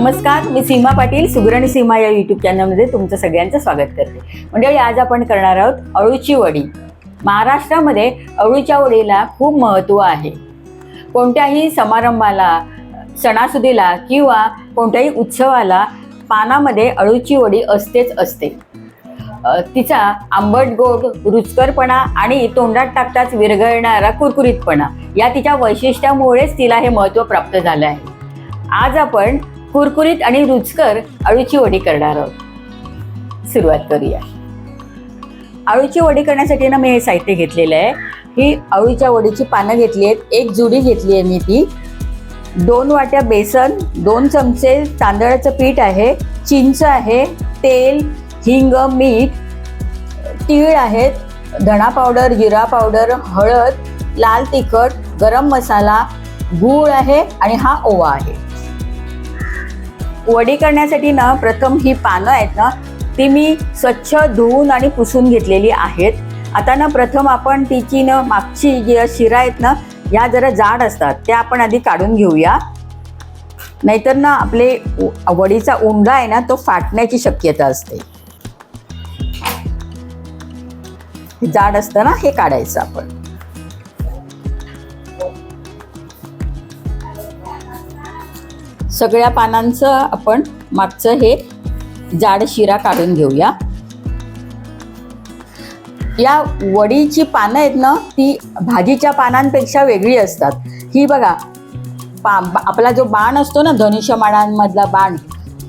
नमस्कार मी सीमा पाटील सुगरण सीमा या युट्यूब चॅनलमध्ये तुमचं सगळ्यांचं स्वागत करते. मंडळी आज आपण करणार आहोत अळूची वडी. महाराष्ट्रामध्ये अळूच्या वडीला खूप महत्त्व आहे. कोणत्याही समारंभाला सणासुदीला किंवा कोणत्याही उत्सवाला पानामध्ये अळूची वडी असतेच असते. तिचा आंबट गोड रुचकरपणा आणि तोंडात टाकताच विरघळणारा कुरकुरीतपणा या तिच्या वैशिष्ट्यामुळेच तिला हे महत्त्व प्राप्त झालं आहे. आज आपण कुरकुरीत आणि रुचकर अळूची वडी करणार आहोत. सुरुवात करूया. अळूची वडी करण्यासाठी ना मी हे साहित्य घेतलेलं आहे. ही अळूच्या वडीची पानं घेतली आहेत. एक जुडी घेतली आहे मी ती. दोन वाट्या बेसन दोन चमचे तांदळाचं पीठ आहे चिंच आहे तेल हिंग मीठ तीळ आहेत धणा पावडर जिरा पावडर हळद लाल तिखट गरम मसाला गूळ आहे आणि हा ओवा आहे. वडी करण्यासाठी ना प्रथम ही पानं आहेत ना ती मी स्वच्छ धुवून आणि पुसून घेतलेली आहेत. आता ना प्रथम आपण तिची ना मागची जी शिरा आहेत ना ह्या जरा जाड असतात त्या आपण आधी काढून घेऊया. नाहीतर ना आपले वडीचा उंडा आहे ना तो फाटण्याची शक्यता असते. हे जाड असतं ना हे काढायचं आपण. सगळ्या पानांचं आपण मागचं हे जाड शिरा काढून घेऊया. या वडीची पानं आहेत ना ती भाजीच्या पानांपेक्षा वेगळी असतात. ही बघा पा आपला जो बाण असतो ना धनुष्यमाणांमधला बाण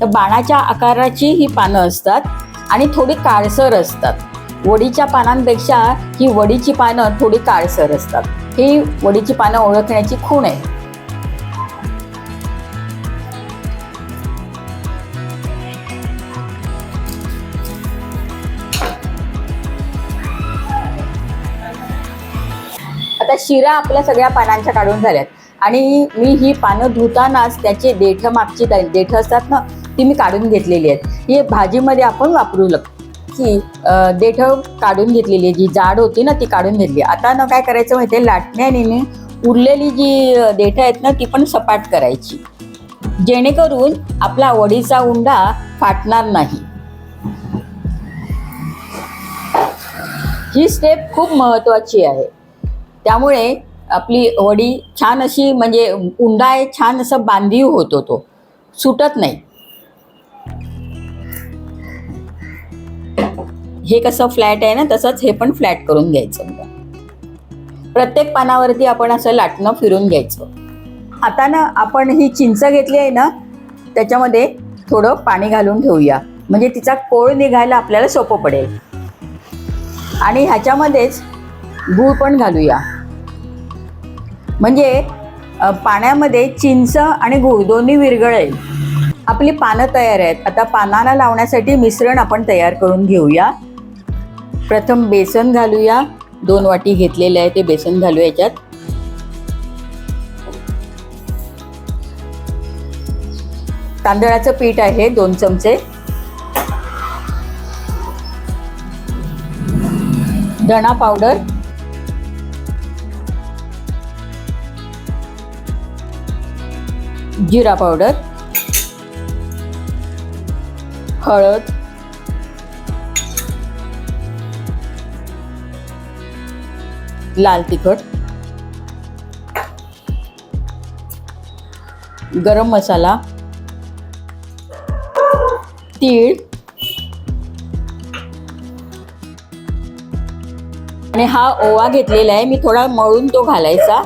तर बाणाच्या आकाराची ही पानं असतात आणि थोडी काळसर असतात. वडीच्या पानांपेक्षा ही वडीची पानं थोडी काळसर असतात. ही वडीची पानं ओळखण्याची खूण आहे. आता शिरा आपल्या सगळ्या पानांच्या काढून झाल्यात. आणि मी ही पानं धुतानाच त्याची देठ मागची देठं देठ असतात ना ती मी काढून घेतलेली आहेत. ही भाजीमध्ये आपण वापरू लागतो की देठं देठ काढून घेतलेली आहे जी जाड होती ना ती काढून घेतली आता ना काय करायचं माहिती आहे लाटण्याने उरलेली जी देठं देठ आहेत ना ती पण सपाट करायची. जेणेकरून आपला वडीचा उंडा फाटणार नाही. ही स्टेप खूप महत्त्वाची आहे. त्यामुळे आपली वडी छान अशी म्हणजे उंडा आहे छान असं बांधीव होतो तो. सुटत नाही. हे कसं फ्लॅट आहे ना तसंच हे पण फ्लॅट करून घ्यायचं. प्रत्येक पानावरती आपण असं लाटणं फिरून घ्यायचं. आता ना आपण ही चिंच घेतली आहे ना त्याच्यामध्ये थोडं पाणी घालून ठेवूया. म्हणजे तिचा कोळ निघायला आपल्याला सोपं पडेल. आणि ह्याच्यामध्येच गूळ पण घालूया. म्हणजे पाण्यामध्ये चिंच आणि गुळ दोन्ही विरघळेल. आपली पानं तयार आहेत. आता पानाला लावण्यासाठी मिश्रण आपण तयार करून घेऊया. प्रथम बेसन घालूया. दोन वाटी घेतलेले आहे ते बेसन घालू याच्यात. तांदळाचं पीठ आहे दोन चमचे. धणा पावडर. जिरा पावडर हळद लाल तिखट गरम मसाला तीळ आणि हा ओवा घेतलेला आहे. मी थोडा मळून तो घालायचा.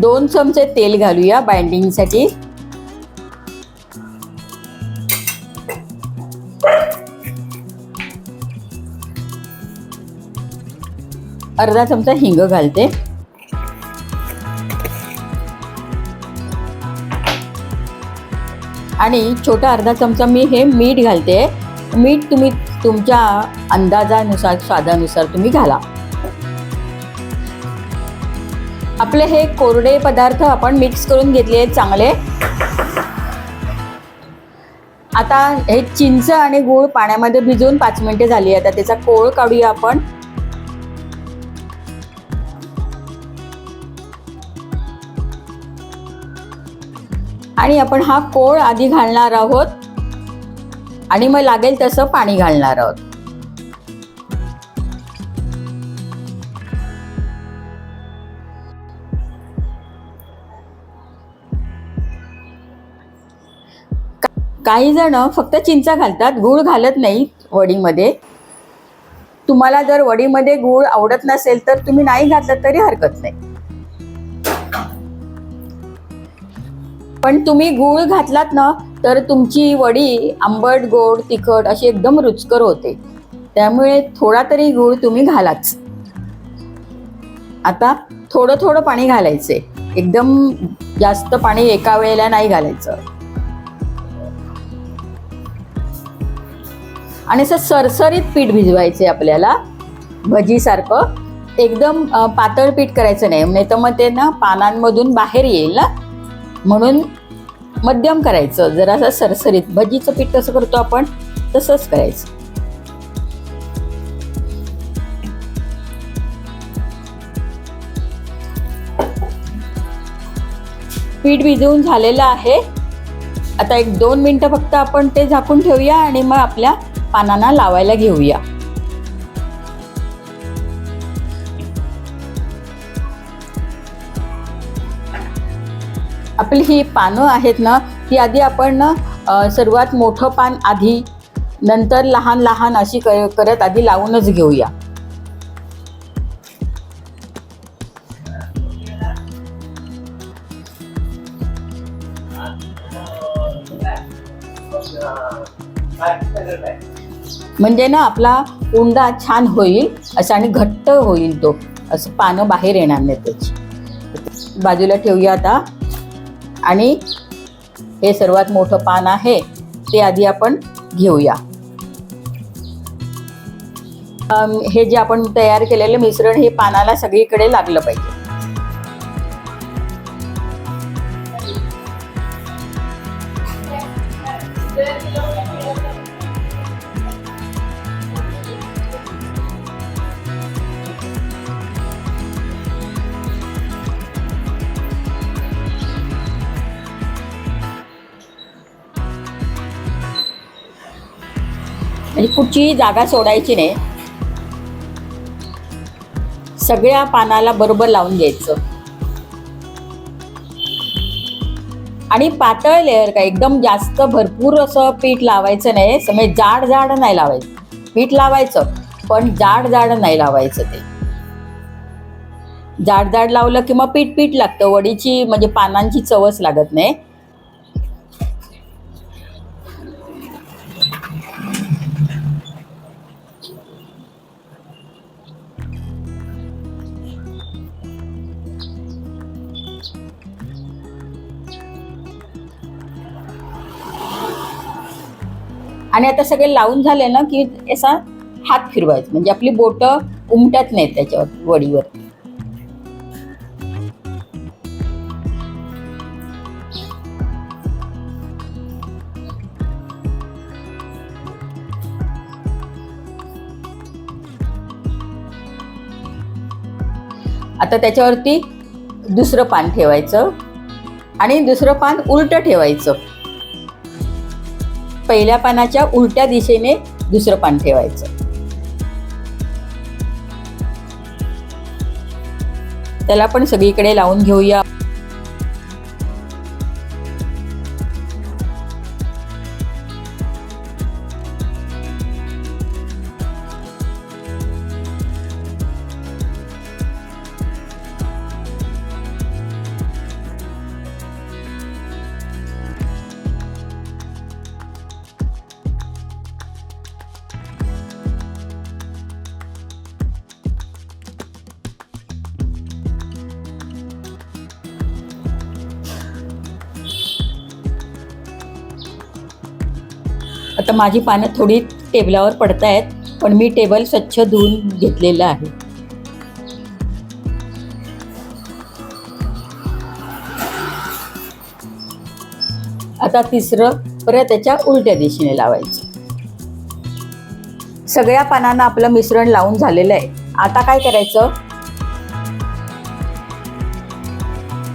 दोन चमचे तेल घालूया बाइंडिंगसाठी अर्धा चमचा हिंग घालते. आणि छोटा अर्धा चमचा मी हे मीठ घालते. मीठ तुम्ही तुमच्या अंदाजानुसार स्वादानुसार तुम्ही घाला. आपले हे कोरडे पदार्थ आपण मिक्स करून घेतले आहेत चांगले. आता हे चिंच आणि गूळ पाण्यामध्ये भिजवून पाच मिनिटे झाली आता त्याचा कोळ काढूया आपण. आणि आपण हा कोळ आधी घालणार आहोत. आणि मग लागेल तसं पाणी घालणार आहोत. काही जण फक्त चिंचा घालतात गूळ घालत नाही वडीमध्ये. तुम्हाला जर वडीमध्ये गूळ आवडत नसेल तर तुम्ही नाही घातलं तरी हरकत नाही. पण तुम्ही गूळ घातलात ना तर तुमची वडी आंबट गोड तिखट अशी एकदम रुचकर होते. त्यामुळे थोडा तरी गूळ तुम्ही घालाच. आता थोडं थोडं पाणी घालायचे एकदम जास्त पाणी एका वेळेला नाही घालायचं. आणि असं सरसरीत पीठ भिजवायचे आपल्याला. भजीसारखं. एकदम पातळ पीठ करायचं नाही. नाही तर मग ते ना पानांमधून बाहेर येईल ना. म्हणून मध्यम करायचं. जरासं सरसरीत. भजीचं पीठ कसं करतो आपण तसंच करायचं. पीठ भिजवून झालेलं आहे. आता एक दोन मिनटं फक्त आपण ते झाकून ठेवूया आणि मग आपल्या पानांना लावायला घेऊया. आपली ही पानं आहेत ना ती आधी आपण ना सर्वात मोठं पान आधी नंतर लहान लहान अशी क- करत आधी लावूनच घेऊया. म्हणजे ना आपला उंडा छान होईल असं आणि घट्ट होईल तो. असं पानं बाहेर येणार नाही त्याची. बाजूला ठेवूया आता. आणि हे सर्वात मोठं पान आहे ते आधी आपण घेऊया. हे जे आपण तयार केलेलं मिश्रण हे पानाला सगळीकडे लागलं पाहिजे. आणि कुठचीही जागा सोडायची नाही. सगळ्या पानाला बरोबर लावून घ्यायचं. आणि पातळ लेअर का एकदम जास्त भरपूर असं पीठ लावायचं नाही समज जाड जाड नाही लावायचं. पीठ लावायचं पण जाड जाड नाही लावायचं ते. जाड जाड लावलं की मग पीठ पीठ लागतं वडीची म्हणजे पानांची चवच लागत नाही. आणि आता सगळे लावून झाले ना की असा हात फिरवायचा. म्हणजे आपली बोटं उमटत नाहीत त्याच्यावर वडीवर. आता त्याच्यावरती दुसरं पान ठेवायचं आणि दुसरं पान उलटं ठेवायचं. पहिल्या पानाच्या उलट्या दिशेने दुसरं पान ठेवायचं. त्याला पण सगळीकडे लावून घेऊया. आता माझी पानं थोडी टेबलावर पडतायत पण मी टेबल स्वच्छ धुवून घेतलेलं आहे. आता तिसरं परत त्याच्या उलट्या दिशेने लावायचं. सगळ्या पानांना आपलं मिश्रण लावून झालेलं आहे. आता काय करायचं?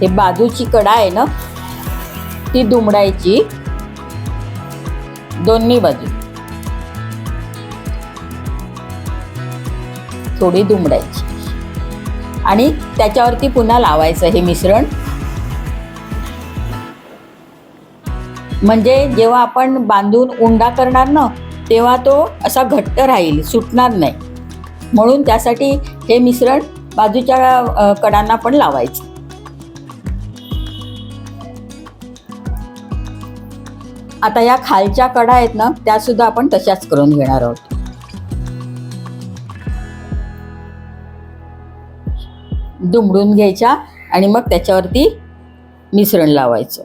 हे बाजूची कडा आहे ना ती दुमडायची. दोन्ही बाजू. थोडी दुमडायची. आणि त्याच्यावरती पुन्हा लावायचं हे मिश्रण. म्हणजे जेव्हा आपण बांधून उंडा करणार ना तेव्हा तो असा घट्ट राहील सुटणार नाही. म्हणून त्यासाठी हे मिश्रण बाजूच्या कडांना पण लावायचं. आता या खालच्या कडा आहेत ना त्या सुद्धा आपण तशाच करून घेणार आहोत. दुमडून घ्यायच्या आणि मग त्याच्यावरती मिश्रण लावायचं.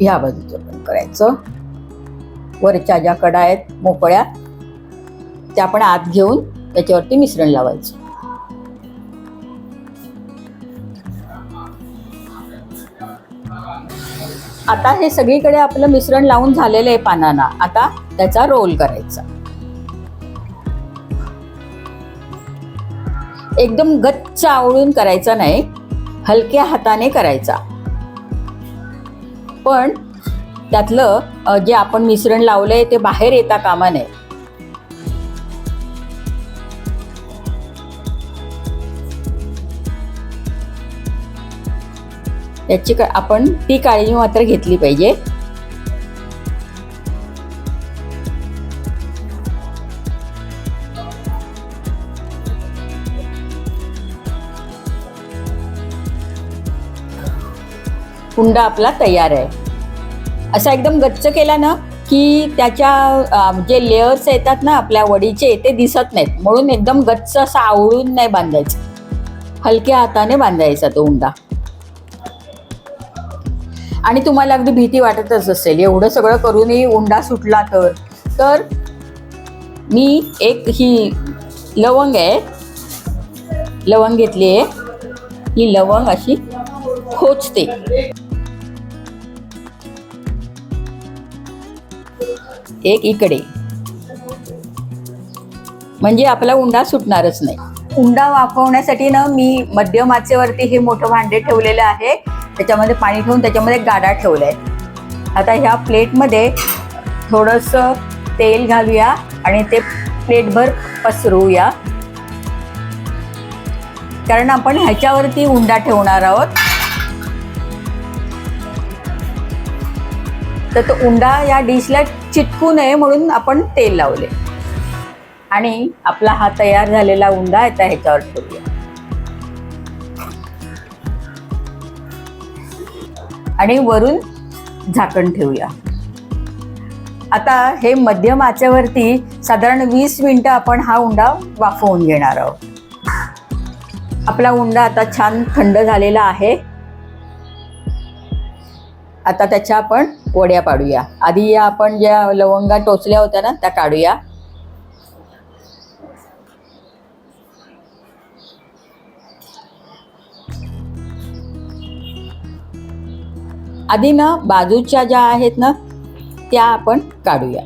ह्या बाजूचं पण करायचं. वरच्या ज्या कडा आहेत मोकळ्या त्या आपण आत घेऊन त्याच्यावरती मिश्रण लावायचं. आता हे सगळीकडे आपलं मिश्रण लावून झालेलं आहे पानांना. आता त्याचा रोल करायचा. एकदम गच्च आवळून करायचा नाही हलक्या हाताने करायचा. पण त्यातलं जे आपण मिश्रण लावलंय ते बाहेर येता कामा नये. याची आपण ती काळजी मात्र घेतली पाहिजे. कुंडा आपला तयार आहे. असा एकदम गच्च केला ना की त्याच्या जे लेअर्स येतात ना आपल्या वडीचे ते दिसत नाहीत. म्हणून एकदम गच्च असं आवळून नाही बांधायचं. हलक्या हाताने बांधायचा तो हुंडा. आणि तुम्हाला अगदी भीती वाटतच असेल. एवढं सगळं करूनही उंडा सुटला तर. तर मी एक ही लवंग आहे. लवंग घेतली आहे. ही लवंग अशी खोचते. एक इकडे. म्हणजे आपला उंडा सुटणारच नाही. उंडा वाफवण्यासाठी ना मी मध्यम आचेवरती हे मोठं भांडे ठेवलेलं आहे. त्याच्यामध्ये पाणी ठेवून त्याच्यामध्ये गाडा ठेवला आहे आता ह्या प्लेटमध्ये थोडंसं तेल घालूया आणि ते प्लेटभर पसरवूया. कारण आपण ह्याच्यावरती उंडा ठेवणार आहोत. तर तो उंडा या डिशला चिटकू नये म्हणून आपण तेल लावले. आणि आपला हा तयार झालेला उंडा आता ह्याच्यावर ठेवूया. आणि वरून झाकण ठेवूया. आता हे मध्यम आचेवरती साधारण वीस मिनिटं आपण हा उंडा वाफवून घेणार आहोत. आपला उंडा आता छान थंड झालेला आहे. आता त्याच्या आपण वड्या पाडूया. आधी या आपण ज्या लवंगा टोचल्या होत्या ना त्या काढूया. आधी ना बाजूच्या ज्या आहेत ना त्या आपण काढूया.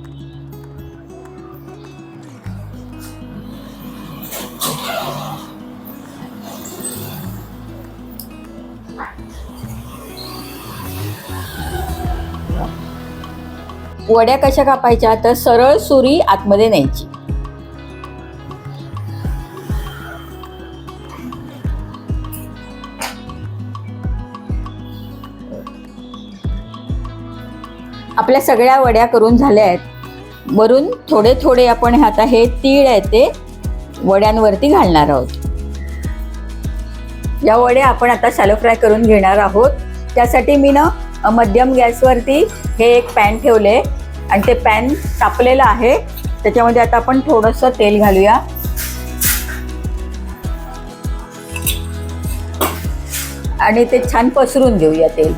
वड्या कशा कापायच्या? तर सरळ सुरी आतमध्ये न्यायची. आपल्या सगळ्या वड्या करून झाल्या आहेत. वरून थोडे थोडे आपण हे आता हे तीळ आहे ते वड्यांवरती घालणार आहोत. या वड्या आपण आता शॅलो फ्राय करून घेणार आहोत. त्यासाठी मी ना मध्यम गॅसवरती हे एक पॅन ठेवले. आणि ते पॅन तापलेलं आहे. त्याच्यामध्ये आता आपण थोडंसं तेल घालूया. आणि ते छान पसरून घेऊया तेल.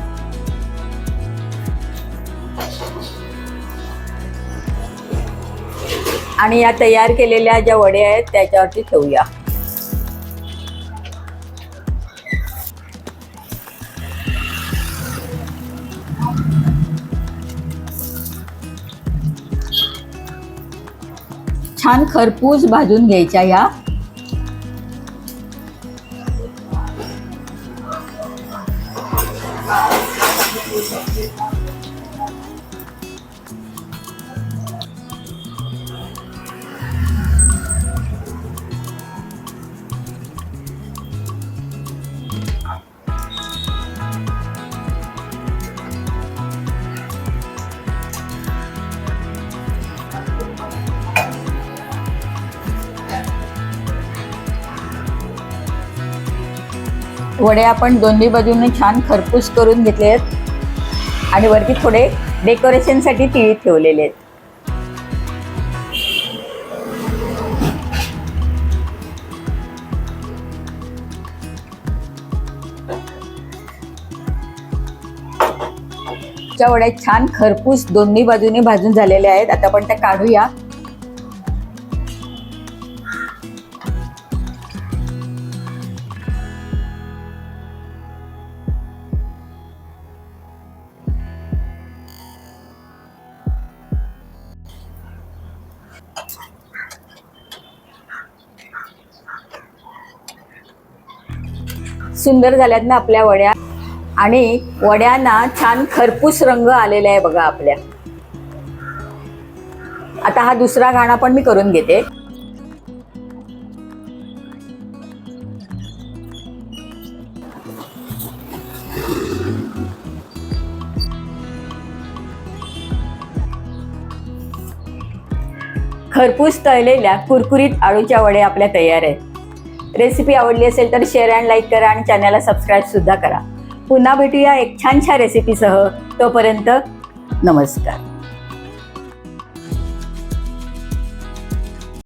आणि या तयार केलेल्या ज्या वड्या आहेत त्याच्यावरती ठेवूया. छान खरपूस भाजून घ्यायच्या या. वडे आपण दोन्ही बाजूने छान खरपूस करून घेतले आहेत. आणि वरती थोडे डेकोरेशनसाठी तिळी ठेवलेले आहेत. च्या वड्या छान खरपूस दोन्ही बाजूने भाजून झालेल्या आहेत. आता आपण त्या काढूया. सुंदर झाल्यात ना आपल्या वड्या. आणि वड्यांना छान खरपूस रंग आलेला आहे बघा आपल्या. आता हा दुसरा गाणा पण मी करून घेते. खरपूस तळलेल्या कुरकुरीत आळूच्या वड्या आपल्या तयार आहेत. रेसिपी आवडली असेल तर शेअर अँड लाईक करा आणि चॅनलला सबस्क्राईब सुद्धा करा. पुन्हा भेटूया एक छानशा रेसिपीसह तोपर्यंत नमस्कार.